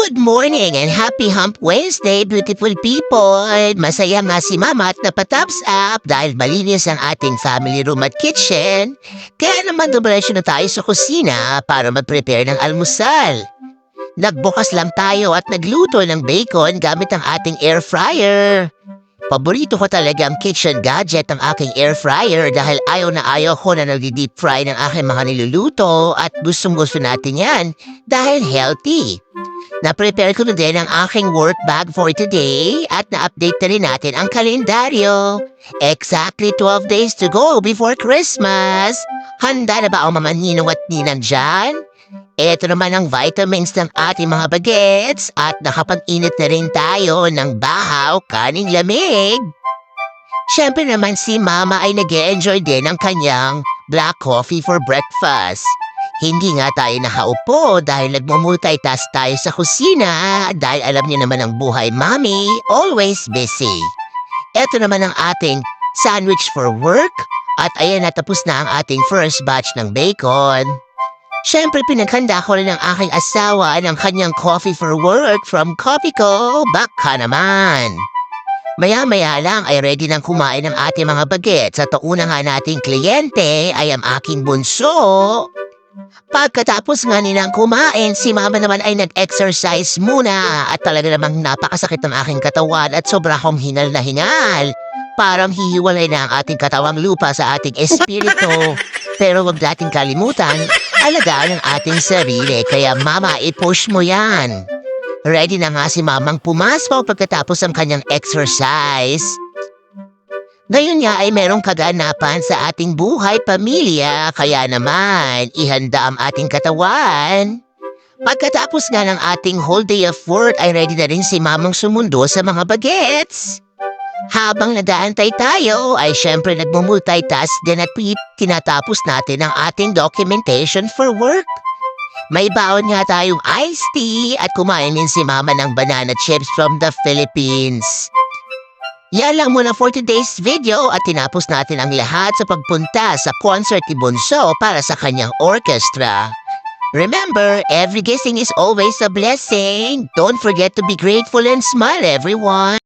Good morning and happy Hump Wednesday, beautiful people! Masaya nga si Mama at napataps up dahil malinis ang ating family room at kitchen. Kaya naman dumiretso na tayo sa kusina para mag-prepare ng almusal. Nagbukas lang tayo at nagluto ng bacon gamit ang ating air fryer. Paborito ko talaga ang kitchen gadget ng aking air fryer dahil ayaw na ayaw ko na nagdi-deep fry ng aking mga niluluto at gustong gusto natin yan dahil healthy. Na-prepare ko na din ang aking work bag for today at na-update na rin natin ang kalendaryo. Exactly 12 days to go before Christmas. Handa na ba ang mga ninong at ninang dyan? Ito naman ang vitamins ng ating mga bagets at nakapag-init na rin tayo ng bahaw kaning lamig. Siyempre naman si Mama ay nag enjoy din ng kanyang black coffee for breakfast. Hindi nga tayo nakaupo dahil nagmumultitask tayo sa kusina dahil alam niyo naman ang buhay, Mami, always busy. Ito naman ang ating sandwich for work at ayan natapos na ang ating first batch ng bacon. Siyempre, pinaghanda ko rin ang aking asawa ng kanyang coffee for work from Copico. Baka naman. Maya-maya lang ay ready nang kumain ng ating mga bagets at ang una nga nating kliyente ay ang aking bunso. Pagkatapos nga nilang kumain, si mama naman ay nag-exercise muna at talaga namang napakasakit ng aking katawan at sobra akong hinal na hinal. Parang hihiwalay na ang ating katawang lupa sa ating espiritu. Pero wag nating kalimutan, alagaan ang ating sarili. Kaya mama, i-push mo yan. Ready na nga si mamang pumasok pagkatapos ang kanyang exercise. Ngayon nga ay merong kaganapan sa ating buhay pamilya, kaya naman ihanda ang ating katawan. Pagkatapos nga ng ating whole day of work ay ready na rin si mamang sumundo sa mga bagets. Habang nadaantay tayo ay syempre nagmumultitask din at tinatapos natin ang ating documentation for work. May baon nga tayong iced tea at kumain din si mama ng banana chips from the Philippines. Yan lang muna for today's video at tinapos natin ang lahat sa pagpunta sa concert ni Bunso para sa kanyang orchestra. Remember, every guessing is always a blessing. Don't forget to be grateful and smile, everyone.